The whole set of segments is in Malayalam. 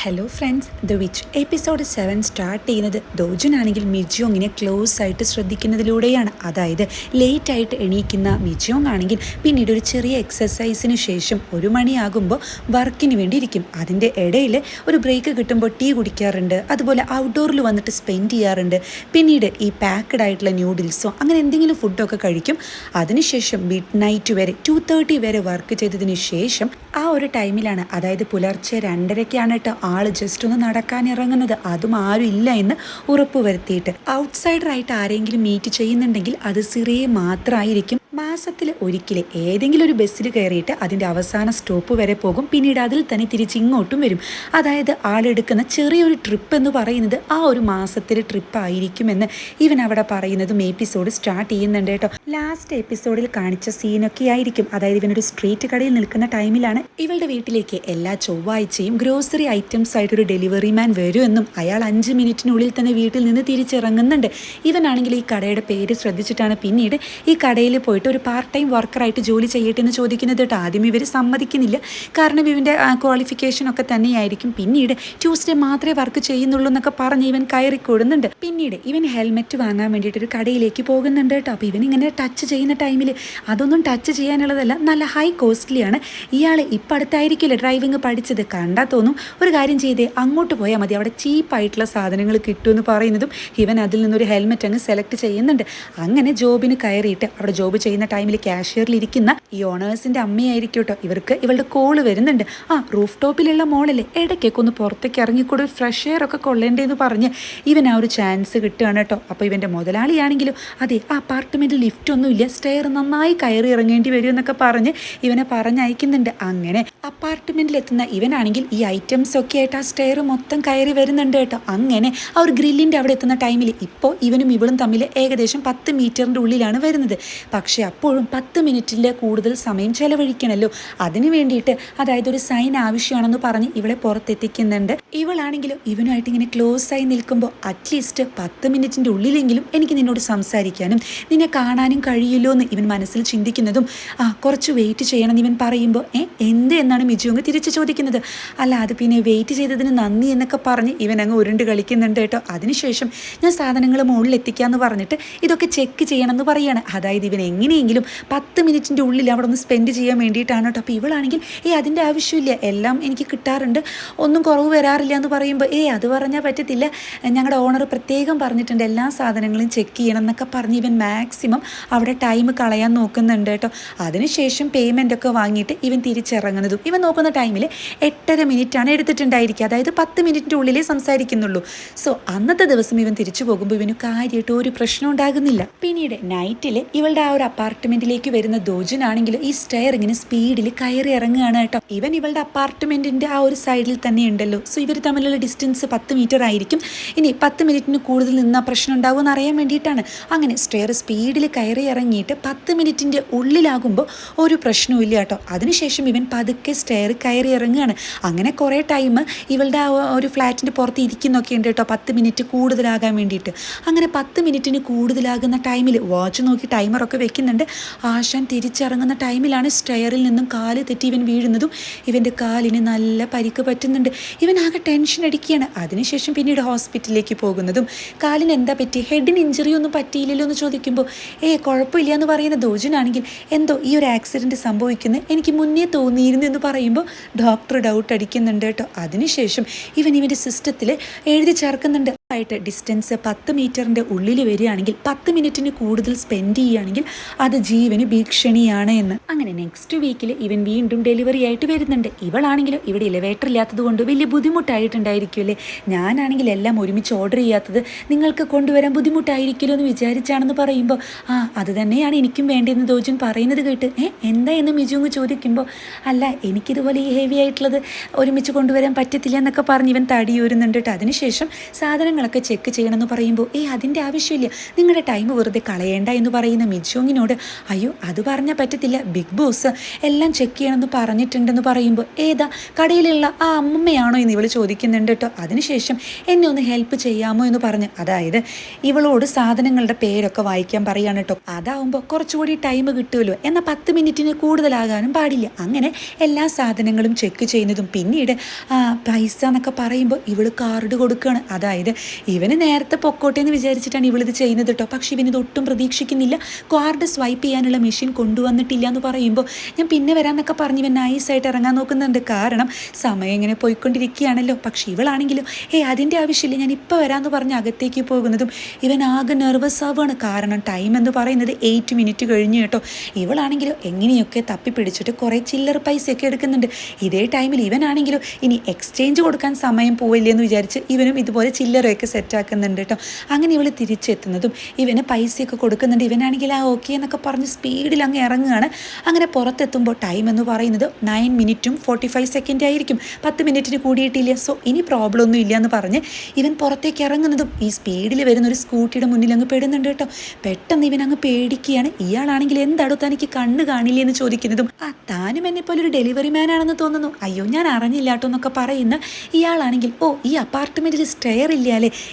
Hello friends the which episode seven start ചെയ്യുന്നത് ദോജനാണെങ്കിൽ മിജിയോങ്ങിനെ ക്ലോസ് ആയിട്ട് ശ്രദ്ധിക്കുന്നതിലൂടെയാണ്. അതായത് ലേറ്റ് ആയിട്ട് എണീക്കുന്ന മിജിയോങ് ആണെങ്കിൽ പിന്നീട് ഒരു ചെറിയ എക്സസൈസിന് ശേഷം ഒരു മണിയാകുമ്പോൾ വർക്കിന് വേണ്ടി ഇരിക്കും അതിന്റെ ഇടയിൽ ഒരു ബ്രേക്ക് കിട്ടുമ്പോൾ ടീ കുടിക്കാറുണ്ട്. അതുപോലെ ഔട്ട്ഡോറിൽ വന്നിട്ട് സ്പെൻഡ് ചെയ്യാറുണ്ട്. പിന്നീട് ഈ പാക്കഡ് ആയിട്ടുള്ള ന്യൂഡിൽസോ അങ്ങനെ എന്തെങ്കിലും ഫുഡൊക്കെ കഴിക്കും. അതിനുശേഷം മിഡ് നൈറ്റ് വരെ ടു തേർട്ടി വരെ വർക്ക് ചെയ്തതിന് ശേഷം ആ ഒരു ടൈമിലാണ് അതായത് പുലർച്ചെ രണ്ടരയ്ക്കാണ് കേട്ടോ ആൾ ജസ്റ്റ് ഒന്ന് നടക്കാൻ ഇറങ്ങുന്നത് അതും ആരും ഇല്ല എന്ന് ഉറപ്പുവരുത്തിയിട്ട്. ഔട്ട്സൈഡർ ആയിട്ട് ആരെങ്കിലും മീറ്റ് ചെയ്യുന്നുണ്ടെങ്കിൽ അത് സിറിയെ മാത്രമായിരിക്കും മാസത്തിൽ ഒരിക്കൽ ഏതെങ്കിലും ഒരു ബസ്സിൽ കയറിയിട്ട് അതിന്റെ അവസാന സ്റ്റോപ്പ് വരെ പോകും. പിന്നീട് അതിൽ തന്നെ തിരിച്ച് ഇങ്ങോട്ടും വരും. അതായത് ആളെടുക്കുന്ന ചെറിയൊരു ട്രിപ്പ് എന്ന് പറയുന്നത് ആ ഒരു മാസത്തിലെ ട്രിപ്പ് ആയിരിക്കുമെന്ന് ഇവൻ അവിടെ പറയുന്നതും എപ്പിസോഡ് സ്റ്റാർട്ട് ചെയ്യുന്നുണ്ട് കേട്ടോ. ലാസ്റ്റ് എപ്പിസോഡിൽ കാണിച്ച സീനൊക്കെ ആയിരിക്കും. അതായത് ഇവനൊരു സ്ട്രീറ്റ് കടയിൽ നിൽക്കുന്ന ടൈമിലാണ് ഇവളുടെ വീട്ടിലേക്ക് എല്ലാ ചൊവ്വാഴ്ചയും ഗ്രോസറി ഐറ്റംസ് ആയിട്ടൊരു ഡെലിവറി മാൻ വരുമെന്നും അയാൾ അഞ്ച് മിനിറ്റിനുള്ളിൽ തന്നെ വീട്ടിൽ നിന്ന് തിരിച്ചിറങ്ങുന്നുണ്ട്. ഇവനാണെങ്കിൽ ഈ കടയുടെ പേര് ശ്രദ്ധിച്ചിട്ടാണ് പിന്നീട് ഈ കടയിൽ പോയിട്ട് ഒരു പാർട്ട് ടൈം വർക്കറായിട്ട് ജോലി ചെയ്യട്ടെ എന്ന് ചോദിക്കുന്നത് കേട്ടോ. ആദ്യം ഇവർ സമ്മതിക്കുന്നില്ല. കാരണം ഇവന്റെ ക്വാളിഫിക്കേഷൻ ഒക്കെ തന്നെയായിരിക്കും. പിന്നീട് ട്യൂസ്ഡേ മാത്രമേ വർക്ക് ചെയ്യുന്നുള്ളൂ എന്നൊക്കെ പറഞ്ഞ് ഇവൻ കയറി കൊടുന്നുണ്ട്. പിന്നീട് ഇവൻ ഹെൽമെറ്റ് വാങ്ങാൻ വേണ്ടിയിട്ട് ഒരു കടയിലേക്ക് പോകുന്നുണ്ട് കേട്ടോ. അപ്പോൾ ഇവൻ ഇങ്ങനെ ടച്ച് ചെയ്യുന്ന ടൈമിൽ അതൊന്നും ടച്ച് ചെയ്യാനുള്ളതല്ല നല്ല ഹൈ കോസ്റ്റ്ലിയാണ് ഇയാൾ ഇപ്പം അടുത്തായിരിക്കില്ല ഡ്രൈവിംഗ് പഠിച്ചത്? കണ്ടാൽ തോന്നും. ഒരു കാര്യം ചെയ്തേ അങ്ങോട്ട് പോയാൽ മതി. അവിടെ ചീപ്പായിട്ടുള്ള സാധനങ്ങൾ കിട്ടുമെന്ന് പറയുന്നതും ഇവൻ അതിൽ നിന്നൊരു ഹെൽമെറ്റ് അങ്ങ് സെലക്ട് ചെയ്യുന്നുണ്ട്. അങ്ങനെ ജോബിന് കയറിയിട്ട് അവിടെ ജോബ് ചെയ്യുന്ന ടൈമിൽ കാഷ്യറിൽ ഇരിക്കുന്ന ഈ ഓണേഴ്സിന്റെ അമ്മയായിരിക്കും കേട്ടോ ഇവർക്ക് ഇവളുടെ കോൾ വരുന്നുണ്ട്. ആ റൂഫ് ടോപ്പിലുള്ള മോളല്ലേ? ഇടയ്ക്കൊക്കെ ഒന്ന് പുറത്തേക്ക് ഇറങ്ങിക്കൂടെ ഫ്രഷ് എയർ ഒക്കെ കൊള്ളേണ്ടേന്ന് പറഞ്ഞ് ഇവൻ ആ ഒരു ചാൻസ് കിട്ടുകയാണ് കേട്ടോ അപ്പോൾ ഇവന്റെ മുതലാളിയാണെങ്കിലും അതെ ആ അപ്പാർട്ട്മെന്റ് ലിഫ്റ്റ് ഒന്നുമില്ല സ്റ്റെയർ നന്നായി കയറി ഇറങ്ങേണ്ടി വരും എന്നൊക്കെ പറഞ്ഞ് ഇവനെ പറഞ്ഞയക്കുന്നുണ്ട്. അങ്ങനെ അപ്പാർട്ട്മെന്റിൽ എത്തുന്ന ഇവനാണെങ്കിൽ ഈ ഐറ്റംസ് ഒക്കെ ആയിട്ട് ആ സ്റ്റെയർ മൊത്തം കയറി വരുന്നുണ്ട് കേട്ടോ അങ്ങനെ ആ ഒരു ഗ്രില്ലിന്റെ അവിടെ എത്തുന്ന ടൈമിൽ ഇപ്പോൾ ഇവനും ഇവളും തമ്മിൽ ഏകദേശം പത്ത് മീറ്ററിന്റെ ഉള്ളിലാണ് വരുന്നത്. പക്ഷേ അപ്പോഴും പത്ത് മിനിറ്റിന്റെ കൂടുതൽ സമയം ചെലവഴിക്കണമല്ലോ അതിന് വേണ്ടിയിട്ട് അതായത് ഒരു സൈൻ ആവശ്യമാണെന്ന് പറഞ്ഞ് ഇവളെ പുറത്തെത്തിക്കുന്നുണ്ട്. ഇവളാണെങ്കിലും ഇവനുമായിട്ട് ഇങ്ങനെ ക്ലോസ് ആയി നിൽക്കുമ്പോൾ അറ്റ്ലീസ്റ്റ് പത്ത് മിനിറ്റിന്റെ ഉള്ളിലെങ്കിലും എനിക്ക് നിന്നോട് സംസാരിക്കാനും നിന്നെ കാണാനും കഴിയുമല്ലോ എന്ന് ഇവൻ മനസ്സിൽ ചിന്തിക്കുന്നതും ആ കുറച്ച് വെയിറ്റ് ചെയ്യണം എന്ന് ഇവൻ പറയുമ്പോൾ ഏ എന്ത് എന്നാണ് മിജുങ്ങ് തിരിച്ചു ചോദിക്കുന്നത്? അല്ല അത് പിന്നെ വെയിറ്റ് ചെയ്തതിന് നന്ദി എന്നൊക്കെ പറഞ്ഞ് ഇവൻ അങ്ങ് ഉരുണ്ട് കളിക്കുന്നുണ്ട് കേട്ടോ. അതിനുശേഷം ഞാൻ സാധനങ്ങൾ മുകളിൽ പറഞ്ഞിട്ട് ഇതൊക്കെ ചെക്ക് ചെയ്യണമെന്ന് പറയാണ്. അതായത് ഇവൻ എങ്ങനെയെങ്കിലും പത്ത് മിനിറ്റിന്റെ ഉള്ളിൽ അവിടെ ഒന്ന് സ്പെൻഡ് ചെയ്യാൻ വേണ്ടിയിട്ടാണ് കേട്ടോ. അപ്പോൾ ഇവളാണെങ്കിൽ ഏ അതിന്റെ ആവശ്യമില്ല. എല്ലാം എനിക്ക് കിട്ടാറുണ്ട്. ഒന്നും കുറവ് വരാറില്ല എന്ന് പറയുമ്പോൾ ഏ അത് പറഞ്ഞാൽ പറ്റത്തില്ല. ഞങ്ങളുടെ ഓണർ പ്രത്യേകം പറഞ്ഞിട്ടുണ്ട് എല്ലാ സാധനങ്ങളും ചെക്ക് ചെയ്യണം എന്നൊക്കെ പറഞ്ഞ് ഇവൻ മാക്സിമം അവിടെ ടൈം കളയാൻ നോക്കുന്നുണ്ട് കേട്ടോ. അതിനുശേഷം പേയ്മെന്റ് ഒക്കെ വാങ്ങിയിട്ട് ഇവൻ തിരിച്ചിറങ്ങുന്നതും ഇവൻ നോക്കുന്ന ടൈമിൽ എട്ടര മിനിറ്റാണ് എടുത്തിട്ടുണ്ടായിരിക്കുക. അതായത് പത്ത് മിനിറ്റിന്റെ ഉള്ളിലേ സംസാരിക്കുന്നുള്ളൂ. സോ അന്നത്തെ ദിവസം ഇവൻ തിരിച്ചു പോകുമ്പോൾ ഇവന് കാര്യമായിട്ട് ഒരു പ്രശ്നം ഉണ്ടാകുന്നില്ല. പിന്നീട് നൈറ്റിൽ ഇവളുടെ ആ ഒരു അപ്പാർട്ട്മെന്റിലേക്ക് വരുന്ന ദോജനാണെങ്കിൽ ഈ സ്റ്റെയർ ഇങ്ങനെ സ്പീഡിൽ കയറി ഇറങ്ങുകയാണ് കേട്ടോ. ഇവൻ ഇവളുടെ അപ്പാർട്ട്മെന്റിന്റെ ആ ഒരു സൈഡിൽ തന്നെ ഉണ്ടല്ലോ സോ ഇവർ തമ്മിലുള്ള ഡിസ്റ്റൻസ് പത്ത് മീറ്റർ ആയിരിക്കും. ഇനി പത്ത് മിനിറ്റിന് കൂടുതൽ നിന്ന പ്രശ്നം ഉണ്ടാവുമെന്ന് അറിയാൻ വേണ്ടിയിട്ടാണ്. അങ്ങനെ സ്റ്റെയർ സ്പീഡിൽ കയറി ഇറങ്ങിയിട്ട് പത്ത് മിനിറ്റിന്റെ ഉള്ളിലാകുമ്പോൾ ഒരു പ്രശ്നവും ഇല്ല കേട്ടോ. അതിനുശേഷം ഇവൻ പതുക്കെ സ്റ്റെയർ കയറി ഇറങ്ങുകയാണ്. അങ്ങനെ കുറേ ടൈം ഇവളുടെ ഒരു ഫ്ലാറ്റിന്റെ പുറത്ത് ഇരിക്കുന്നൊക്കെ ഉണ്ട് കേട്ടോ പത്ത് മിനിറ്റ് കൂടുതലാകാൻ വേണ്ടിയിട്ട്. അങ്ങനെ പത്ത് മിനിറ്റിന് കൂടുതലാകുന്ന ടൈമിൽ വാച്ച് നോക്കി ടൈമറൊക്കെ വെക്കുന്നുണ്ട് ആശാൻ തിരിച്ചിറങ്ങുന്ന ടൈമിലാണ് സ്റ്റെയറിൽ നിന്നും കാൽ തെറ്റി ഇവൻ വീഴുന്നതും. ഇവന്റെ കാലിന് നല്ല പരിക്ക് പറ്റുന്നുണ്ട്. ഇവൻ ആകെ ടെൻഷൻ അടിക്കുകയാണ്. അതിനുശേഷം പിന്നീട് ഹോസ്പിറ്റലിലേക്ക് പോകുന്നതും കാലിന് എന്താ പറ്റി? ഹെഡിന് ഇഞ്ചറി ഒന്നും പറ്റിയില്ലല്ലോ എന്ന് ചോദിക്കുമ്പോൾ ഏ കുഴപ്പമില്ല എന്ന് പറയുന്ന ദോജനാണെങ്കിൽ എന്തോ ഈ ഒരു ആക്സിഡന്റ് സംഭവിക്കുന്നത് എനിക്ക് മുന്നേ തോന്നിയിരുന്നു എന്ന് പറയുമ്പോൾ ഡോക്ടർ ഡൗട്ട് അടിക്കുന്നുണ്ട് കേട്ടോ. അതിനുശേഷം ഇവൻ ഇവന്റെ സിസ്റ്റത്തിൽ എഴുതി ചേർക്കുന്നുണ്ട്. ആയിട്ട് ഡിസ്റ്റൻസ് പത്ത് മീറ്ററിന്റെ ഉള്ളിൽ വരികയാണെങ്കിൽ പത്ത് മിനിറ്റിന് കൂടുതൽ സ്പെൻഡ് ചെയ്യുകയാണെങ്കിൽ അത് ജീവന് ഭീഷണിയാണ് എന്ന്. അങ്ങനെ നെക്സ്റ്റ് വീക്കിൽ ഇവൻ വീണ്ടും ഡെലിവറി ആയിട്ട് വരുന്നുണ്ട്. ഇവളാണെങ്കിലും ഇവിടെ ഇലവേറ്റർ ഇല്ലാത്തത് കൊണ്ട് വലിയ ബുദ്ധിമുട്ടായിട്ടുണ്ടായിരിക്കുമല്ലേ ഞാനാണെങ്കിൽ എല്ലാം ഒരുമിച്ച് ഓർഡർ ചെയ്യാത്തത് നിങ്ങൾക്ക് കൊണ്ടുവരാൻ ബുദ്ധിമുട്ടായിരിക്കുമല്ലോ എന്ന് വിചാരിച്ചാണെന്ന് പറയുമ്പോൾ ആ അത് തന്നെയാണ് എനിക്കും വേണ്ടതെന്ന് ദോജൻ പറയുന്നത് കേട്ട്. ഏ എന്താ? എന്ന് മിജുങ് ചോദിക്കുമ്പോൾ അല്ല എനിക്കിതുപോലെ ഹെവി ആയിട്ടുള്ളത് ഒരുമിച്ച് കൊണ്ടുവരാൻ പറ്റത്തില്ല എന്നൊക്കെ പറഞ്ഞ് ഇവൻ തടിയൂരുന്നുണ്ട് കേട്ടോ. അതിനുശേഷം സാധനങ്ങളൊക്കെ ചെക്ക് ചെയ്യണമെന്ന് പറയുമ്പോൾ ഏ അതിന്റെ ആവശ്യമില്ല. നിങ്ങളുടെ ടൈം വെറുതെ കളയേണ്ട എന്ന് പറയുന്ന മിജോങ്ങിനോട് അയ്യോ അത് പറഞ്ഞാൽ പറ്റത്തില്ല. ബിഗ് ബോസ് എല്ലാം ചെക്ക് ചെയ്യണമെന്ന് പറഞ്ഞിട്ടുണ്ടെന്ന് പറയുമ്പോൾ ഏതാ കടയിലുള്ള ആ അമ്മയാണോ എന്ന് ഇവൾ ചോദിക്കുന്നുണ്ട് കേട്ടോ അതിനുശേഷം എന്നെ ഒന്ന് ഹെൽപ്പ് ചെയ്യാമോ എന്ന് പറഞ്ഞ് അതായത് ഇവളോട് സാധനങ്ങളുടെ പേരൊക്കെ വായിക്കാൻ പറയുകയാണ് കേട്ടോ അതാവുമ്പോൾ കുറച്ചുകൂടി ടൈം കിട്ടുമല്ലോ എന്നാൽ പത്ത് മിനിറ്റിന് കൂടുതലാകാനും പാടില്ല. അങ്ങനെ എല്ലാ സാധനങ്ങളും ചെക്ക് ചെയ്യുന്നതും പിന്നീട് പൈസ എന്നൊക്കെ പറയുമ്പോൾ ഇവൾ കാർഡ് കൊടുക്കുകയാണ് അതായത് ഇവന് നേരത്തെ പൊക്കോട്ടെ എന്ന് വിചാരിച്ചിട്ടാണ് ഇവളിത് ചെയ്യുന്നത് കേട്ടോ പക്ഷെ ഇവനിത് ഒട്ടും പ്രതീക്ഷിക്കുന്നില്ല. കാർഡ് സ്വൈപ്പ് ചെയ്യാനുള്ള മെഷീൻ കൊണ്ടുവന്നിട്ടില്ല എന്ന് പറയുമ്പോൾ ഞാൻ പിന്നെ വരാമെന്നൊക്കെ പറഞ്ഞ് ഇവൻ നൈസായിട്ട് ഇറങ്ങാൻ നോക്കുന്നുണ്ട്. കാരണം സമയം ഇങ്ങനെ പോയിക്കൊണ്ടിരിക്കുകയാണല്ലോ. പക്ഷെ ഇവളാണെങ്കിലും ഏയ് അതിന്റെ ആവശ്യമില്ല. ഞാൻ ഇപ്പോൾ വരാമെന്ന് പറഞ്ഞ് അകത്തേക്ക് പോകുന്നതും ഇവൻ ആകെ നെർവസ് ആവുകയാണ്. കാരണം ടൈം എന്ന് പറയുന്നത് എയ്റ്റ് മിനിറ്റ് കഴിഞ്ഞു കേട്ടോ ഇവളാണെങ്കിലും എങ്ങനെയൊക്കെ തപ്പിപ്പിടിച്ചിട്ട് കുറേ ചില്ലറ പൈസയൊക്കെ എടുക്കുന്നുണ്ട്. ഇതേ ടൈമിൽ ഇവനാണെങ്കിലും ഇനി എക്സ്ചേഞ്ച് കൊടുക്കാൻ സമയം പോവില്ലെന്ന് വിചാരിച്ച് ഇവനും ഇതുപോലെ ചില്ലറയൊക്കെ സെറ്റാക്കുന്നുണ്ട് കേട്ടോ അങ്ങനെ ഇവൾ തിരിച്ചെത്തുന്നതും ഇവന് പൈസയൊക്കെ കൊടുക്കുന്നുണ്ട്. ഇവനാണെങ്കിൽ ആ ഓക്കെ എന്നൊക്കെ പറഞ്ഞ് സ്പീഡിൽ അങ്ങ് ഇറങ്ങുകയാണ്. അങ്ങനെ പുറത്തെത്തുമ്പോൾ ടൈം എന്ന് പറയുന്നത് നയൻ മിനിറ്റും ഫോർട്ടി ഫൈവ് സെക്കൻഡ് ആയിരിക്കും. പത്ത് മിനിറ്റിന് കൂടിയിട്ടില്ല. സോ ഇനി പ്രോബ്ലം ഒന്നും ഇല്ല എന്ന് പറഞ്ഞ് ഇവൻ പുറത്തേക്ക് ഇറങ്ങുന്നതും ഈ സ്പീഡിൽ വരുന്ന ഒരു സ്കൂട്ടിയുടെ മുന്നിൽ അങ്ങ് പെടുന്നുണ്ട് കേട്ടോ പെട്ടെന്ന് ഇവൻ അങ്ങ് പേടിക്കുകയാണ്. ഇയാളാണെങ്കിൽ എന്താടോ തനിക്ക് കണ്ണ് കാണില്ലേ എന്ന് ചോദിക്കുന്നതും ആ താനും എന്നെ പോലെ ഒരു ഡെലിവറി മാൻ ആണെന്ന് തോന്നുന്നു. അയ്യോ ഞാൻ അറിഞ്ഞില്ല കേട്ടോ എന്നൊക്കെ പറയുന്ന ഇയാളാണെങ്കിൽ ഓ ഈ അപ്പാർട്ട്മെന്റിൽ സ്റ്റെയർ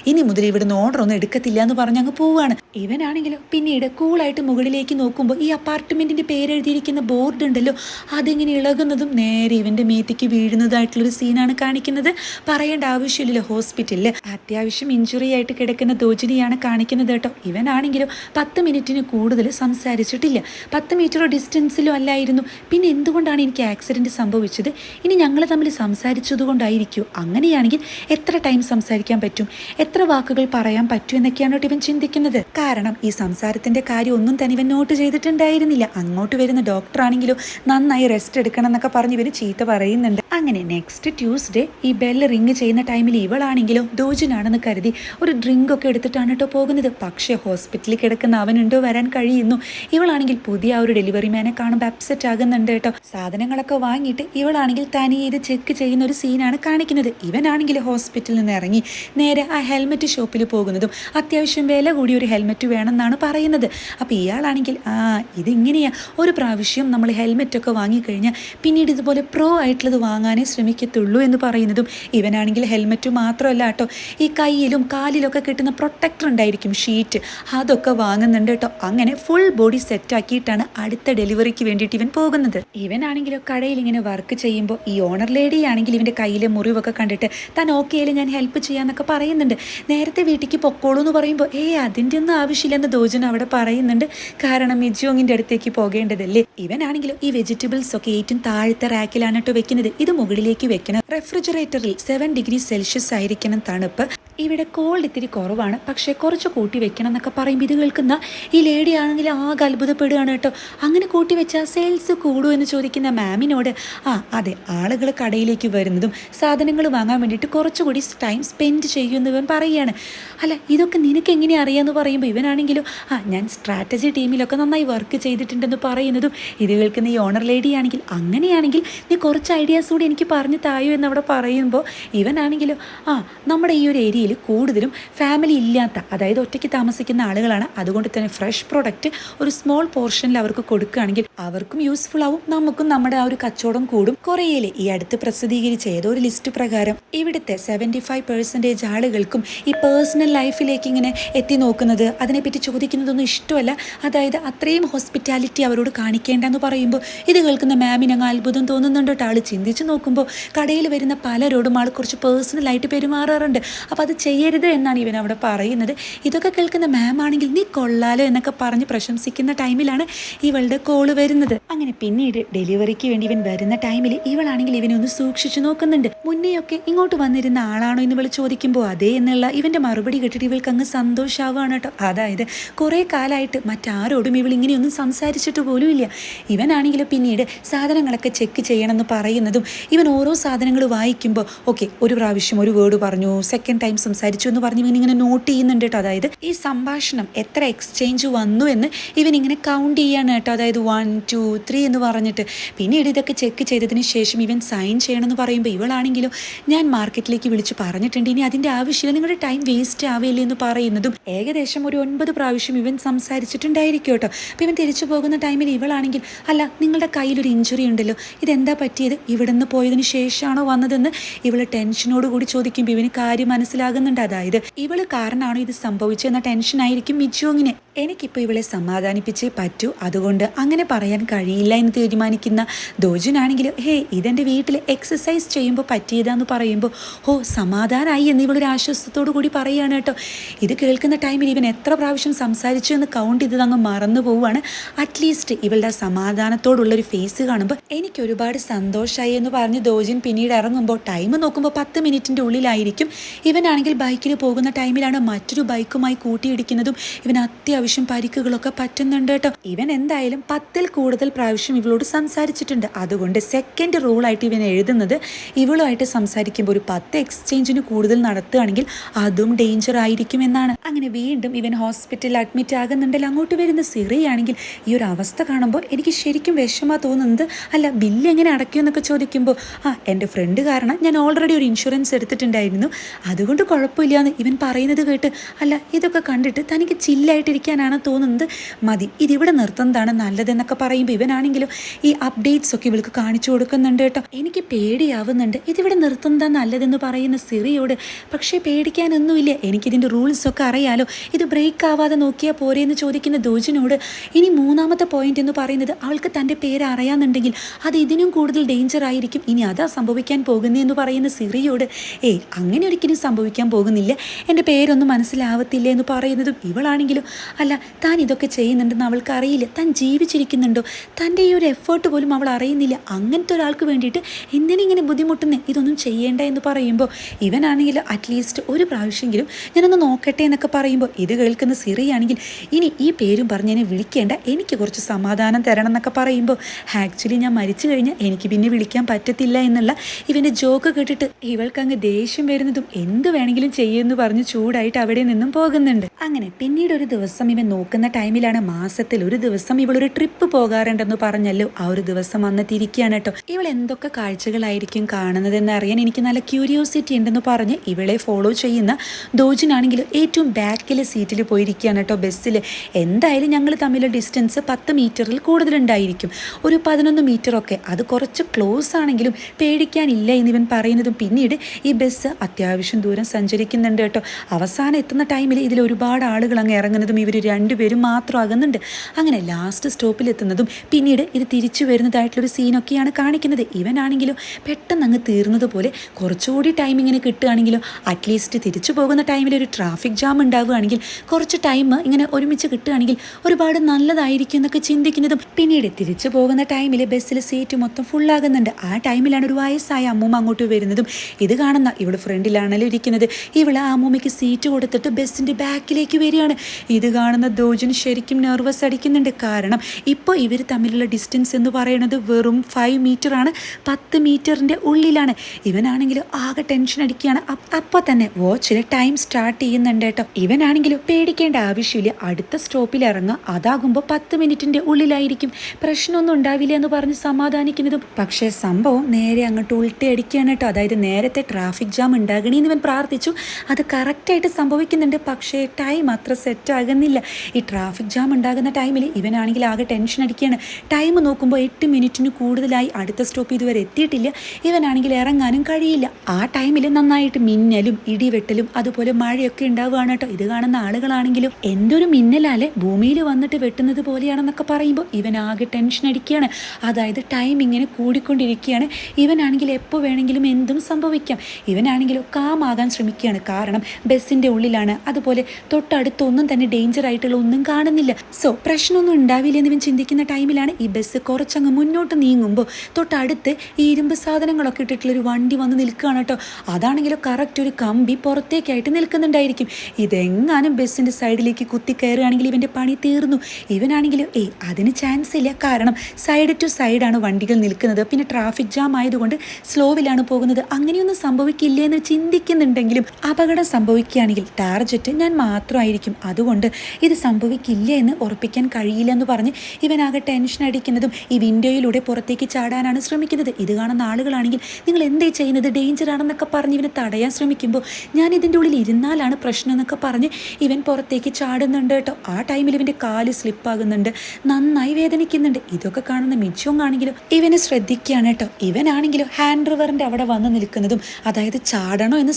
ഇനി മുതൽ ഇവിടുന്ന് ഓർഡർ ഒന്നും എടുക്കത്തില്ല എന്ന് പറഞ്ഞ് അങ്ങ് പോവാണ്. ഇവനാണെങ്കിലോ പിന്നീട് കൂളായിട്ട് മുകളിലേക്ക് നോക്കുമ്പോൾ ഈ അപ്പാർട്ട്മെന്റിന്റെ പേരെഴുതിയിരിക്കുന്ന ബോർഡ് ഉണ്ടല്ലോ അതിങ്ങനെ ഇളകുന്നതും നേരെ ഇവന്റെ മേത്തേക്ക് വീഴുന്നതായിട്ടുള്ളൊരു സീനാണ് കാണിക്കുന്നത്. പറയേണ്ട ആവശ്യമില്ലല്ലോ ഹോസ്പിറ്റലിൽ അത്യാവശ്യം ഇഞ്ചുറി ആയിട്ട് കിടക്കുന്ന ദോജിനിയാണ് കാണിക്കുന്നത് കേട്ടോ. ഇവനാണെങ്കിലും പത്ത് മിനിറ്റിന് കൂടുതൽ സംസാരിച്ചിട്ടില്ല. പത്ത് മീറ്ററോ ഡിസ്റ്റൻസിലോ അല്ലായിരുന്നു. പിന്നെ എന്തുകൊണ്ടാണ് എനിക്ക് ആക്സിഡന്റ് സംഭവിച്ചത്? ഇനി ഞങ്ങൾ തമ്മിൽ സംസാരിച്ചതുകൊണ്ടായിരിക്കും? അങ്ങനെയാണെങ്കിൽ എത്ര ടൈം സംസാരിക്കാൻ പറ്റും? എത്ര വാക്കുകൾ പറയാൻ പറ്റൂ എന്നൊക്കെയാണ് ഇവൻ ചിന്തിക്കുന്നത്. കാരണം ഈ സംസാരത്തിന്റെ കാര്യം ഒന്നും തന്നെ ഇവൻ നോട്ട് ചെയ്തിട്ടുണ്ടായിരുന്നില്ല. അങ്ങോട്ട് വരുന്ന ഡോക്ടർ ആണെങ്കിലും നന്നായി റെസ്റ്റ് എടുക്കണം എന്നൊക്കെ പറഞ്ഞ് ഇവർ ചീത്ത പറയുന്നുണ്ട്. അങ്ങനെ നെക്സ്റ്റ് ട്യൂസ്ഡേ ഈ ബെല്ല് റിങ് ചെയ്യുന്ന ടൈമിൽ ഇവളാണെങ്കിലോ ദോജനാണെന്ന് കരുതി ഒരു ഡ്രിങ്ക് ഒക്കെ എടുത്തിട്ടാണ് കേട്ടോ പോകുന്നത്. പക്ഷേ ഹോസ്പിറ്റലിൽ കിടക്കുന്ന അവനുണ്ടോ വരാൻ കഴിയുന്നു. ഇവളാണെങ്കിൽ പുതിയ ഒരു ഡെലിവറി മാനെ കാണുമ്പോൾ അപ്സെറ്റ് ആകുന്നുണ്ട് കേട്ടോ സാധനങ്ങളൊക്കെ വാങ്ങിയിട്ട് ഇവളാണെങ്കിൽ തനിയെ ഇത് ചെക്ക് ചെയ്യുന്ന ഒരു സീനാണ് കാണിക്കുന്നത്. ഇവനാണെങ്കിൽ ഹോസ്പിറ്റലിൽ നിന്ന് ഇറങ്ങി നേരെ ആ ഹെൽമെറ്റ് ഷോപ്പിൽ പോകുന്നതും അത്യാവശ്യം വില കൂടിയ ഒരു ഹെൽമെറ്റ് വേണമെന്നാണ് പറയുന്നത്. അപ്പോൾ ഇയാളാണെങ്കിൽ ആ ഇതിങ്ങനെയാണ് ഒരു പ്രാവശ്യം നമ്മൾ ഹെൽമെറ്റ് ഒക്കെ വാങ്ങിക്കഴിഞ്ഞാൽ പിന്നീട് ഇതുപോലെ പ്രോ ആയിട്ടുള്ളത് വാങ്ങാനേ ശ്രമിക്കത്തുള്ളൂ എന്ന് പറയുന്നതും ഇവനാണെങ്കിൽ ഹെൽമറ്റ് മാത്രമല്ല കേട്ടോ. ഈ കയ്യിലും കാലിലൊക്കെ കിട്ടുന്ന പ്രൊട്ടക്ടർ ഉണ്ടായിരിക്കും ഷീറ്റ്. അതൊക്കെ വാങ്ങുന്നുണ്ട് കേട്ടോ. അങ്ങനെ ഫുൾ ബോഡി സെറ്റാക്കിയിട്ടാണ് അടുത്ത ഡെലിവറിക്ക് വേണ്ടിയിട്ട് ഇവൻ പോകുന്നത്. ഇവനാണെങ്കിലോ കടയിൽ ഇങ്ങനെ വർക്ക് ചെയ്യുമ്പോൾ ഈ ഓണർ ലേഡി ആണെങ്കിൽ ഇവന്റെ കയ്യിലെ മുറിവൊക്കെ കണ്ടിട്ട് താൻ ഓക്കെയിൽ ഞാൻ ഹെൽപ്പ് ചെയ്യാമെന്നൊക്കെ പറയുന്നുണ്ട്. നേരത്തെ വീട്ടിലേക്ക് പൊക്കോളൂ എന്ന് പറയുമ്പോൾ ഏ അതിന്റെ ഒന്നും ആവശ്യമില്ലെന്ന് ദോജൻ അവിടെ പറയുന്നുണ്ട്. കാരണം മിജോങ്ങിന്റെ അടുത്തേക്ക് പോകേണ്ടതല്ലേ? ഇവനാണെങ്കിലും ഈ വെജിറ്റബിൾസ് ഒക്കെ ഏറ്റവും താഴത്തെ റാക്കിലാണ് കേട്ടോ വെക്കുന്നത്. ഇത് മുകളിലേക്ക് വെക്കണം. റെഫ്രിജറേറ്ററിൽ സെവൻ ഡിഗ്രി സെൽഷ്യസ് ആയിരിക്കണം തണുപ്പ്. ഇവിടെ കോൾഡ് ഇത്തിരി കുറവാണ്. പക്ഷേ കുറച്ച് കൂട്ടി വെക്കണം എന്നൊക്കെ പറയുമ്പോൾ ഇത് കേൾക്കുന്ന ഈ ലേഡി ആണെങ്കിൽ ആകെ അത്ഭുതപ്പെടുകയാണ് കേട്ടോ. അങ്ങനെ കൂട്ടി വെച്ചാൽ സെയിൽസ് കൂടുമോ എന്ന് ചോദിക്കുന്ന മാമിനോട് ആ അതെ ആളുകൾ കടയിലേക്ക് വരുന്നതും സാധനങ്ങൾ വാങ്ങാൻ വേണ്ടിയിട്ട് കുറച്ചുകൂടി ടൈം സ്പെൻഡ് ചെയ്യുമെന്ന് ഇവൻ പറയുകയാണ്. അല്ല ഇതൊക്കെ നിനക്ക് എങ്ങനെ അറിയാമെന്ന് പറയുമ്പോൾ ഇവനാണെങ്കിലും ആ ഞാൻ സ്ട്രാറ്റജി ടീമിലൊക്കെ നന്നായി വർക്ക് ചെയ്തിട്ടുണ്ടെന്ന് പറയുന്നതും ഇത് കേൾക്കുന്ന ഈ ഓണർ ലേഡി ആണെങ്കിൽ അങ്ങനെയാണെങ്കിൽ നീ കുറച്ച് ഐഡിയാസ് കൂടി എനിക്ക് പറഞ്ഞു തായോ എന്നവിടെ പറയുമ്പോൾ ഇവനാണെങ്കിലും ആ നമ്മുടെ ഈ ഒരു ഏരിയയിൽ കൂടുതലും ഫാമിലി ഇല്ലാത്ത അതായത് ഒറ്റയ്ക്ക് താമസിക്കുന്ന ആളുകളാണ്. അതുകൊണ്ട് തന്നെ ഫ്രഷ് പ്രോഡക്റ്റ് ഒരു സ്മോൾ പോർഷനിൽ അവർക്ക് കൊടുക്കുകയാണെങ്കിൽ അവർക്കും യൂസ്ഫുൾ ആവും. നമുക്കും നമ്മുടെ ആ ഒരു കച്ചവടം കൂടും. കൊറിയയിലെ ഈ അടുത്ത് പ്രസിദ്ധീകരിച്ച ഏതോ ഒരു ലിസ്റ്റ് പ്രകാരം ഇവിടുത്തെ സെവന്റി ഫൈവ് പെർസെന്റേജ് ആളുകൾക്കും ഈ പേഴ്സണൽ ലൈഫിലേക്ക് ഇങ്ങനെ എത്തി നോക്കുന്നത് അതിനെപ്പറ്റി ചോദിക്കുന്നതൊന്നും ഇഷ്ടമല്ല. അതായത് അത്രയും ഹോസ്പിറ്റാലിറ്റി അവരോട് കാണിക്കേണ്ടെന്ന് പറയുമ്പോൾ ഇത് കേൾക്കുന്ന മാമിന് അങ്ങ് അത്ഭുതം തോന്നുന്നുണ്ടോ ആൾ ചിന്തിച്ച് നോക്കുമ്പോൾ കടയിൽ വരുന്ന പലരോടും ആൾ കുറച്ച് പേഴ്സണലായിട്ട് പെരുമാറാറുണ്ട്. അപ്പോൾ അത് ചെയ്യരുത് എന്നാണ് ഇവൻ അവിടെ പറയുന്നത്. ഇതൊക്കെ കേൾക്കുന്ന മാം ആണെങ്കിൽ നീ കൊള്ളാലോ എന്നൊക്കെ പറഞ്ഞ് പ്രശംസിക്കുന്ന ടൈമിലാണ് ഇവളുടെ കോൾ വരുന്നത്. അങ്ങനെ പിന്നീട് ഡെലിവറിക്ക് വേണ്ടി ഇവൻ വരുന്ന ടൈമിൽ ഇവളാണെങ്കിൽ ഇവനെ ഒന്ന് സൂക്ഷിച്ചു നോക്കുന്നുണ്ട്. മുന്നേയൊക്കെ ഇങ്ങോട്ട് വന്നിരുന്ന ആളാണോ എന്ന് ഇവൾ ചോദിക്കുമ്പോൾ അതേ എന്നുള്ള ഇവന്റെ മറുപടി കേട്ടിട്ട് ഇവൾക്ക് അങ്ങ് സന്തോഷാവുകയാണ് കേട്ടോ. അതായത് കുറേ കാലമായിട്ട് മറ്റാരോടും ഇവൾ ഇങ്ങനെയൊന്നും സംസാരിച്ചിട്ട് പോലും ഇല്ല. ഇവനാണെങ്കിൽ പിന്നീട് സാധനങ്ങളൊക്കെ ചെക്ക് ചെയ്യണമെന്ന് പറയുന്നതും ഇവൻ ഓരോ സാധനങ്ങൾ വായിക്കുമ്പോൾ ഓക്കെ ഒരു പ്രാവശ്യം ഒരു വേർഡ് പറഞ്ഞു. സെക്കൻഡ് ടൈം സംസാരിച്ചു എന്ന് പറഞ്ഞ് ഇവൻ ഇങ്ങനെ നോട്ട് ചെയ്യുന്നുണ്ട് കേട്ടോ. അതായത് ഈ സംഭാഷണം എത്ര എക്സ്ചേഞ്ച് വന്നു എന്ന് ഇവൻ ഇങ്ങനെ കൗണ്ട് ചെയ്യാണ് കേട്ടോ. അതായത് വൺ ടു ത്രീ എന്ന് പറഞ്ഞിട്ട്. പിന്നീട് ഇതൊക്കെ ചെക്ക് ചെയ്തതിന് ശേഷം ഇവൻ സൈൻ ചെയ്യണമെന്ന് പറയുമ്പോൾ ഇവളാണെങ്കിലും ഞാൻ മാർക്കറ്റിലേക്ക് വിളിച്ച് പറഞ്ഞിട്ടുണ്ട്. ഇനി അതിന്റെ ആവശ്യമില്ല. നിങ്ങളുടെ ടൈം വേസ്റ്റ് ആവില്ല എന്ന് പറയുന്നതും ഏകദേശം ഒരു ഒൻപത് പ്രാവശ്യം ഇവൻ സംസാരിച്ചിട്ടുണ്ടായിരിക്കും കേട്ടോ. അപ്പോൾ ഇവൻ തിരിച്ചു പോകുന്ന ടൈമിൽ ഇവളാണെങ്കിൽ അല്ല നിങ്ങളുടെ കയ്യിലൊരു ഇഞ്ചുറി ഉണ്ടല്ലോ. ഇതെന്താ പറ്റിയത്? ഇവിടെ നിന്ന് പോയതിന് ശേഷമാണോ വന്നതെന്ന്? ഇവൾ ടെൻഷനോട് കൂടി ചോദിക്കുമ്പോൾ ഇവന് കാര്യം മനസ്സിലാകുന്നുണ്ട് അതായത് ഇവൾ കാരണമാണോ ഇത് സംഭവിച്ചെന്ന സംഭവിച്ചതെന്ന ടെൻഷനായിരിക്കും മിച്ചുവിനെ എനിക്കിപ്പോൾ ഇവളെ സമാധാനിപ്പിച്ചേ പറ്റൂ. അതുകൊണ്ട് അങ്ങനെ പറയാൻ കഴിയില്ല എന്ന് തീരുമാനിക്കുന്ന ദോജുനാണെങ്കിൽ ഹേ ഇതെന്റെ വീട്ടിൽ എക്സസൈസ് ചെയ്യുമ്പോൾ പറ്റിയതാന്ന് പറയുമ്പോൾ ഹോ സമാധാനമായി എന്ന് ഇവളൊരു ആശ്വാസത്തോടു കൂടി പറയുകയാണ് കേട്ടോ. ഇത് കേൾക്കുന്ന ടൈമിൽ ഇവൻ എത്ര പ്രാവശ്യം സംസാരിച്ചു എന്ന് കൗണ്ട് ചെയ്തത് അങ്ങ് മറന്നു പോവുകയാണ്. അറ്റ്ലീസ്റ്റ് ഇവളുടെ സമാധാനത്തോടുള്ളൊരു ഫേസ് കാണുമ്പോൾ എനിക്ക് ഒരുപാട് സന്തോഷമായി എന്ന് പറഞ്ഞ് ദോജിൻ പിന്നീട് ഇറങ്ങുമ്പോൾ ടൈം നോക്കുമ്പോൾ പത്ത് മിനിറ്റിന്റെ ഉള്ളിലായിരിക്കും ഇവനാണെങ്കിൽ ബൈക്കിൽ പോകുന്ന ടൈമിലാണ് മറ്റൊരു ബൈക്കുമായി കൂട്ടിയിടിക്കുന്നതും ഇവൻ അത്യാവശ്യം പരിക്കുകളൊക്കെ പറ്റുന്നുണ്ട് കേട്ടോ. ഇവൻ എന്തായാലും പത്തിൽ കൂടുതൽ പ്രാവശ്യം ഇവളോട് സംസാരിച്ചിട്ടുണ്ട്. അതുകൊണ്ട് സെക്കൻഡ് റൂളായിട്ട് ഇവൻ എഴുതുന്നത് ഇവളുമായിട്ട് സംസാരിക്കുമ്പോൾ ഒരു പത്ത് എക്സ്ചേഞ്ചിന് കൂടുതൽ നടത്തുകയാണെങ്കിൽ അതും ഡേഞ്ചർ ആയിരിക്കും എന്നാണ്. അങ്ങനെ വീണ്ടും ഇവൻ ഹോസ്പിറ്റലിൽ അഡ്മിറ്റ് ആകുന്നുണ്ടല്ലോ. അങ്ങോട്ട് വരുന്ന സിറിയാണെങ്കിൽ ഈ ഒരു അവസ്ഥ കാണുമ്പോൾ എനിക്ക് ശരിക്കും വിഷമ തോന്നുന്നത്. അല്ല ബില്ല് എങ്ങനെ അടയ്ക്കുമെന്നൊക്കെ ചോദിക്കുമ്പോൾ ആ എന്റെ ഫ്രണ്ട് കാരണം ഞാൻ ഓൾറെഡി ഒരു ഇൻഷുറൻസ് എടുത്തിട്ടുണ്ടായിരുന്നു. അതുകൊണ്ട് കുഴപ്പമില്ല എന്ന് ഇവൻ പറയുന്നത് കേട്ട് അല്ല ഇതൊക്കെ കണ്ടിട്ട് തനിക്ക് ചില്ലായിട്ടിരിക്കാനാണ് തോന്നുന്നത്. മതി ഇതിവിടെ നിർത്തുന്നതാണ് നല്ലതെന്നൊക്കെ പറയുമ്പോൾ ഇവനാണെങ്കിലും ഈ അപ്ഡേറ്റ്സ് ഒക്കെ ഇവൾക്ക് കാണിച്ചു കൊടുക്കുന്നുണ്ട് കേട്ടോ. എനിക്ക് പേടിയാവുന്നുണ്ട് ഇതിവിടെ നിർത്തുന്നതാ നല്ലതെന്ന് പറയുന്ന സിറിയോട്. പക്ഷേ പേടിക്കാനൊന്നുമില്ല എനിക്കിതിന്റെ റൂൾസൊക്കെ അറിയാലോ. ഇത് ബ്രേക്ക് ആവാതെ നോക്കിയാൽ പോരെ എന്ന് ചോദിക്കുന്ന ദോജിനോട് ഇനി മൂന്നാമത്തെ പോയിന്റ് എന്ന് പറയുന്നത് അവൾക്ക് തന്റെ പേര് അറിയാന്നുണ്ടെങ്കിൽ അത് ഇതിനും കൂടുതൽ ഡേഞ്ചർ ആയിരിക്കും. ഇനി അതാ സംഭവിക്കാൻ പോകുന്നതെന്ന് പറയുന്ന സിറിയോട് ഏയ് അങ്ങനെ ഒരിക്കലും സംഭവിക്കാൻ പോകുന്നില്ല. എന്റെ പേരൊന്നും മനസ്സിലാവത്തില്ല എന്ന് പറയുന്നതും ഇവളാണെങ്കിലും അല്ല താൻ ഇതൊക്കെ ചെയ്യുന്നുണ്ടെന്ന് അവൾക്ക് അറിയില്ല താൻ ജീവിച്ചിരിക്കുന്നുണ്ടോ? തന്റെ ഈ ഒരു എഫേർട്ട് പോലും അവൾ അറിയുന്നില്ല. അങ്ങനത്തെ ഒരാൾക്ക് വേണ്ടിയിട്ട് എന്തിനെ ഇങ്ങനെ ബുദ്ധിമുട്ടുന്നേ? ഇതൊന്നും ചെയ്യേണ്ട എന്ന് പറയുമ്പോൾ ഇവനാണെങ്കിൽ അറ്റ്ലീസ്റ്റ് ഒരു പ്രാവശ്യമെങ്കിലും ഞാനൊന്ന് നോക്കട്ടെ എന്നൊക്കെ പറയുമ്പോൾ ഇത് കേൾക്കുന്ന സിറിയാണെങ്കിൽ ഇനി ഈ പേരും പറഞ്ഞ് എന്നെ വിളിക്കേണ്ട എനിക്ക് കുറച്ച് സമാധാനം തരണം എന്നൊക്കെ പറയുമ്പോൾ ആക്ച്വലി ഞാൻ മരിച്ചു കഴിഞ്ഞാൽ എനിക്ക് പിന്നെ വിളിക്കാൻ പറ്റത്തില്ല എന്നുള്ള ഇവന്റെ ജോക്ക് കേട്ടിട്ട് ഇവൾക്ക് അങ്ങ് ദേഷ്യം വരുന്നതും എന്ത് വേണമെങ്കിലും ചെയ്യുമെന്ന് പറഞ്ഞ് ചൂടായിട്ട് അവിടെ നിന്നും പോകുന്നുണ്ട്. അങ്ങനെ പിന്നീട് ഒരു ദിവസം ഇവൻ നോക്കുന്ന ടൈമിലാണ് മാസത്തിൽ ഒരു ദിവസം ഇവളൊരു ട്രിപ്പ് പോകാറുണ്ടെന്ന് പറഞ്ഞല്ലോ. ആ ഒരു ദിവസം വന്നിട്ടിരിക്കുകയാണ് കേട്ടോ. ഇവൾ എന്തൊക്കെ കാഴ്ചകളായിരിക്കും കാണുന്നതെന്ന് അറിയാൻ എനിക്ക് നല്ല ക്യൂരിയോസിറ്റി ഉണ്ടെന്ന് പറഞ്ഞ് ഇവളെ ഫോളോ ചെയ്യുന്ന ദോജിനാണെങ്കിൽ ഏറ്റവും ബാക്കിലെ സീറ്റിൽ പോയിരിക്കുകയാണ് കേട്ടോ ബസ്സിൽ എന്തായാലും ഞങ്ങൾ തമ്മിലുള്ള ഡിസ്റ്റൻസ് പത്ത് മീറ്ററിൽ കൂടുതലുണ്ടായിരിക്കും. ഒരു പതിനൊന്ന് മീറ്ററൊക്കെ അത് കുറച്ച് ക്ലോസ് ആണെങ്കിലും പേടിക്കാനില്ല എന്നിവൻ പറയുന്നതും പിന്നീട് ഈ ബസ് അത്യാവശ്യം ദൂരം സഞ്ചരിക്കുന്നുണ്ട് കേട്ടോ. അവസാനം എത്തുന്ന ടൈമിൽ ഇതിൽ ഒരുപാട് ആളുകൾ അങ്ങ് ഇറങ്ങുന്നതും ഇവർ രണ്ടുപേരും മാത്രം ആകുന്നുണ്ട് അങ്ങനെ ലാസ്റ്റ് സ്റ്റോപ്പിൽ എത്തുന്നതും പിന്നീട് ഇത് തിരിച്ചു വരുന്നതായിട്ടുള്ളൊരു സീനൊക്കെയാണ് കാണിക്കുന്നത്. ഇവനാണെങ്കിലും പെട്ടെന്ന് അങ്ങ് തീർന്നതുപോലെ കുറച്ചുകൂടി ടൈം ഇങ്ങനെ കിട്ടുകയാണെങ്കിലും അറ്റ്ലീസ്റ്റ് തിരിച്ചു പോകുന്ന ടൈമിൽ ഒരു ട്രാഫിക് ജാം ഉണ്ടാവുകയാണെങ്കിൽ കുറച്ച് ടൈം ഇങ്ങനെ ഒരുമിച്ച് കിട്ടുകയാണെങ്കിൽ ഒരുപാട് നല്ലതായിരിക്കും എന്നൊക്കെ ചിന്തിക്കുന്നതും പിന്നീട് തിരിച്ചു പോകുന്ന ടൈമിൽ ബസ്സിൽ സീറ്റ് മൊത്തം ഫുള്ളാകുന്നുണ്ട് ആ ടൈമിലാണ് ഒരു വയസ്സായ അമ്മൂമ്മ അങ്ങോട്ട് വരുന്നതും. ഇത് കാണുന്ന ഇവിടെ ഫ്രണ്ടിലാണല്ലോ ഇരിക്കുന്നത്. ഇവൾ ആ അമ്മൂമ്മയ്ക്ക് സീറ്റ് കൊടുത്തിട്ട് ബസ്സിന്റെ ബാക്കിലേക്ക് വരികയാണ്. ഇത് കാണുന്ന ദോജിന് ശരിക്കും നെർവസ് അടിക്കുന്നുണ്ട്. കാരണം ഇപ്പോൾ ഇവർ തമ്മിലുള്ള ഡിസ്റ്റൻസ് എന്ന് പറയുന്നത് വെറും ഫൈവ് മീറ്റർ ആണ്. പത്ത് മീറ്ററിന്റെ ഉള്ളിലാണ്. ഇവനാണെങ്കിൽ ആകെ ടെൻഷൻ അടിക്കുകയാണ്. അപ്പോൾ തന്നെ വാച്ചിൽ ടൈം സ്റ്റാർട്ട് ചെയ്യുന്നുണ്ട് കേട്ടോ. ഇവനാണെങ്കിലും പേടിക്കേണ്ട ആവശ്യമില്ല. അടുത്ത സ്റ്റോപ്പിൽ ഇറങ്ങുക. അതാകുമ്പോൾ പത്ത് മിനിറ്റിന്റെ ഉള്ളിലായിരിക്കും. പ്രശ്നമൊന്നും ഉണ്ടാവില്ല എന്ന് പറഞ്ഞ് സമാധാനിക്കുന്നതും. പക്ഷേ സംഭവം നേരെ അങ്ങോട്ട് ഉൾട്ടി അടിക്കുകയാണ് കേട്ടോ. അതായത് നേരത്തെ ട്രാഫിക് ജാം ഉണ്ടാകണമെന്ന് ഇവൻ പ്രാർത്ഥിച്ചു അത് കറക്റ്റായിട്ട് സംഭവിക്കുന്നുണ്ട്. പക്ഷേ ടൈം അത്ര സെറ്റ് ആകുന്നില്ല. ഈ ട്രാഫിക് ജാം ഉണ്ടാകുന്ന ടൈമിൽ ഇവനാണെങ്കിൽ ആകെ ടെൻഷൻ അടിക്കുകയാണ്. ടൈം നോക്കുമ്പോൾ എട്ട് മിനിറ്റിന് കൂടുതലായി അടുത്ത സ്റ്റോപ്പ് ഇതുവരെ എത്തിയിട്ടില്ല. ഇവനാണെങ്കിൽ ഇറങ്ങാനും കഴിയില്ല. ആ ടൈമിൽ നന്നായിട്ട് മിന്നലും ഇടിവെട്ടലും അതുപോലെ മഴയൊക്കെ ഉണ്ടാവുകയാണ് കേട്ടോ. ഇത് കാണുന്ന ആളുകളാണെങ്കിലും എന്തൊരു മിന്നലാലെ ഭൂമിയിൽ വന്നിട്ട് വെട്ടുന്നത് പോലെയാണെന്നൊക്കെ പറയുമ്പോൾ ഇവൻ ആകെ ടെൻഷൻ അടിക്കുകയാണ്. അതായത് ടൈം ഇങ്ങനെ കൂടിക്കൊണ്ടിരിക്കുകയാണ്. ഇവനാണെങ്കിൽ എപ്പോൾ വേണമെങ്കിലും എന്തും സംഭവിക്കാം. ഇവനാണെങ്കിലും കാമാകാൻ ശ്രമിക്കുകയാണ് കാരണം ബസ്സിന്റെ ഉള്ളിലാണ്. അതുപോലെ തൊട്ടടുത്തൊന്നും തന്നെ ഡേഞ്ചർ ആയിട്ടുള്ള ഒന്നും കാണുന്നില്ല. സോ പ്രശ്നമൊന്നും ഉണ്ടാവില്ല എന്ന് ഇവൻ ചിന്തിക്കുന്ന ടൈമിലാണ് ഈ ബസ് കുറച്ചങ്ങ് മുന്നോട്ട് നീങ്ങുമ്പോൾ തൊട്ടടുത്ത് ഈ ഇരുമ്പ് സാധനങ്ങളൊക്കെ ഇട്ടിട്ടുള്ളൊരു വണ്ടി വന്ന് നിൽക്കുകയാണ് കേട്ടോ. അതാണെങ്കിലും കറക്റ്റ് ഒരു കമ്പി പുറത്തേക്കായിട്ട് നിൽക്കുന്നുണ്ടായിരിക്കും. ഇതെങ്ങാനും ബസ്സിന്റെ സൈഡിലേക്ക് കുത്തി കയറുകയാണെങ്കിൽ ഇവന്റെ പണി തീർന്നു. ഇവനാണെങ്കിലും ഏയ് അതിന് ചാൻസ് ഇല്ല. കാരണം സൈഡ് ടു സൈഡാണ് വണ്ടികൾ നിൽക്കുന്നത്. പിന്നെ ട്രാഫിക് ജാം ആയതുകൊണ്ട് സ്ലോവിലാണ് പോകുന്നത്. അങ്ങനെയൊന്നും സംഭവിക്കില്ല എന്ന് ചിന്തിക്കുന്നുണ്ടെങ്കിലും എന്തെങ്കിലും അപകടം സംഭവിക്കുകയാണെങ്കിൽ ടാർജറ്റ് ഞാൻ മാത്രമായിരിക്കും. അതുകൊണ്ട് ഇത് സംഭവിക്കില്ല എന്ന് ഉറപ്പിക്കാൻ കഴിയില്ല എന്ന് പറഞ്ഞ് ഇവനാകെ ടെൻഷൻ അടിക്കുന്നതും ഈ വിൻഡോയിലൂടെ പുറത്തേക്ക് ചാടാനാണ് ശ്രമിക്കുന്നത്. ഇത് കാണുന്ന ആളുകളാണെങ്കിൽ നിങ്ങൾ എന്തേ ചെയ്യുന്നത്? ഡേഞ്ചർ ആണെന്നൊക്കെ പറഞ്ഞ് ഇവനെ തടയാൻ ശ്രമിക്കുമ്പോൾ ഞാൻ ഇതിന്റെ ഉള്ളിൽ ഇരുന്നാലാണ് പ്രശ്നം എന്നൊക്കെ പറഞ്ഞ് ഇവൻ പുറത്തേക്ക് ചാടുന്നുണ്ട് കേട്ടോ. ആ ടൈമിൽ ഇവന്റെ കാൽ സ്ലിപ്പാകുന്നുണ്ട് നന്നായി വേദനിക്കുന്നുണ്ട്. ഇതൊക്കെ കാണുന്ന മിച്ചവും ആണെങ്കിലും ഇവനെ ശ്രദ്ധിക്കുകയാണ് കേട്ടോ. ഇവനാണെങ്കിലും ഹാൻഡ് റിവറിന്റെ അവിടെ വന്ന് നിൽക്കുന്നതും അതായത് ചാടണോ എന്ന്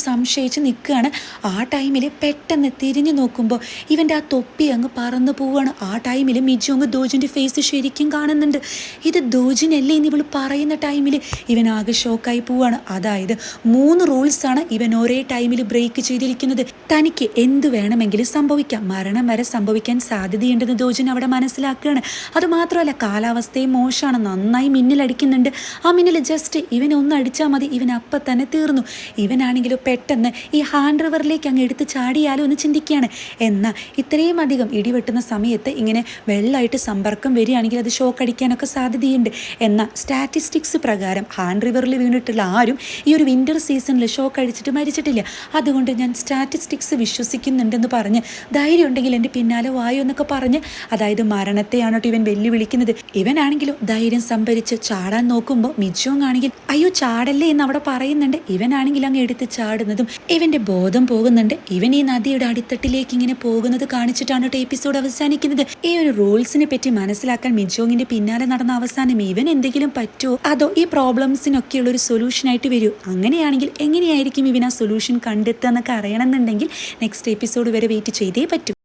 സംശയിച്ച് നിൽക്കുകയാണ്. ആ ടൈമിൽ പെട്ടെന്ന് തിരിഞ്ഞു നോക്കുമ്പോൾ ഇവന്റെ ആ തൊപ്പി അങ്ങ് പറന്നു പോവുകയാണ്. ആ ടൈമിൽ മിജു അങ്ങ് ദോജിന്റെ ഫേസ് ശരിക്കും കാണുന്നുണ്ട്. ഇത് ദോജിനല്ലേ എന്ന് ഇവൾ പറയുന്ന ടൈമിൽ ഇവൻ ആകെ ഷോക്കായി പോവുകയാണ്. അതായത് മൂന്ന് റൂൾസാണ് ഇവൻ ഒരേ ടൈമിൽ ബ്രേക്ക് ചെയ്തിരിക്കുന്നത്. തനിക്ക് എന്ത് വേണമെങ്കിലും സംഭവിക്കാം. മരണം വരെ സംഭവിക്കാൻ സാധ്യതയുണ്ടെന്ന് ദോജൻ അവിടെ മനസ്സിലാക്കുകയാണ്. അതുമാത്രമല്ല കാലാവസ്ഥയും മോശമാണ്. നന്നായി മിന്നലടിക്കുന്നുണ്ട് ആ മിന്നൽ ജസ്റ്റ് ഇവനെ അടിച്ചാൽ മതി. ഇവൻ അപ്പം തന്നെ തീർന്നു. ഇവനാണെങ്കിലും പെട്ടെന്ന് ഈ ഹാൻഡ് റിവറിലേക്ക് അങ്ങ് എടുത്ത് ചാടിയാലോ എന്ന് ചിന്തിക്കുകയാണ്. എന്നാൽ ഇത്രയും അധികം ഇടിവെട്ടുന്ന സമയത്ത് ഇങ്ങനെ വെള്ളമായിട്ട് സമ്പർക്കം വരികയാണെങ്കിൽ അത് ഷോക്ക് അടിക്കാനൊക്കെ സാധ്യതയുണ്ട്. എന്നാൽ സ്റ്റാറ്റിസ്റ്റിക്സ് പ്രകാരം ഹാൻഡ് റിവറിൽ വീണിട്ടുള്ള ആരും ഈ ഒരു വിന്റർ സീസണിൽ ഷോക്ക് അടിച്ചിട്ട് മരിച്ചിട്ടില്ല. അതുകൊണ്ട് ഞാൻ സ്റ്റാറ്റിസ്റ്റിക്സ് വിശ്വസിക്കുന്നുണ്ടെന്ന് പറഞ്ഞ് ധൈര്യം ഉണ്ടെങ്കിൽ എന്റെ പിന്നാലെ വായു എന്നൊക്കെ പറഞ്ഞ് അതായത് മരണത്തെയാണ് ഇവൻ വെല്ലുവിളിക്കുന്നത്. ഇവനാണെങ്കിലോ ധൈര്യം സംഭരിച്ച് ചാടാൻ നോക്കുമ്പോൾ മിജോങ് ആണെങ്കിൽ അയ്യോ ചാടല്ലേ എന്ന് അവിടെ പറയുന്നുണ്ട്. ഇവനാണെങ്കിൽ അങ്ങ് എടുത്ത് ചാടുന്നതും ഇവന്റെ ബോധം പോകുന്നുണ്ട്. ഇവൻ ഈ നദിയുടെ അടിത്തട്ടിലേക്ക് ഇങ്ങനെ പോകുന്നത് കാണിച്ചിട്ടാണ് കേട്ടോ എപ്പിസോഡ് അവസാനിക്കുന്നത്. ഈ ഒരു റൂൾസിനെ പറ്റി മനസ്സിലാക്കാൻ മിജോങ്ങിന്റെ പിന്നാലെ നടന്ന അവസാനം ഇവൻ എന്തെങ്കിലും പറ്റുമോ അതോ ഈ പ്രോബ്ലംസിനൊക്കെയുള്ള ഒരു സൊല്യൂഷൻ ആയിട്ട് വരൂ അങ്ങനെയാണെങ്കിൽ എങ്ങനെയായിരിക്കും ഇവൻ ആ സൊല്യൂഷൻ കണ്ടെത്തുക എന്നൊക്കെ അറിയണമെന്നുണ്ടെങ്കിൽ നെക്സ്റ്റ് എപ്പിസോഡ് വരെ വെയിറ്റ് ചെയ്തേ പറ്റൂ.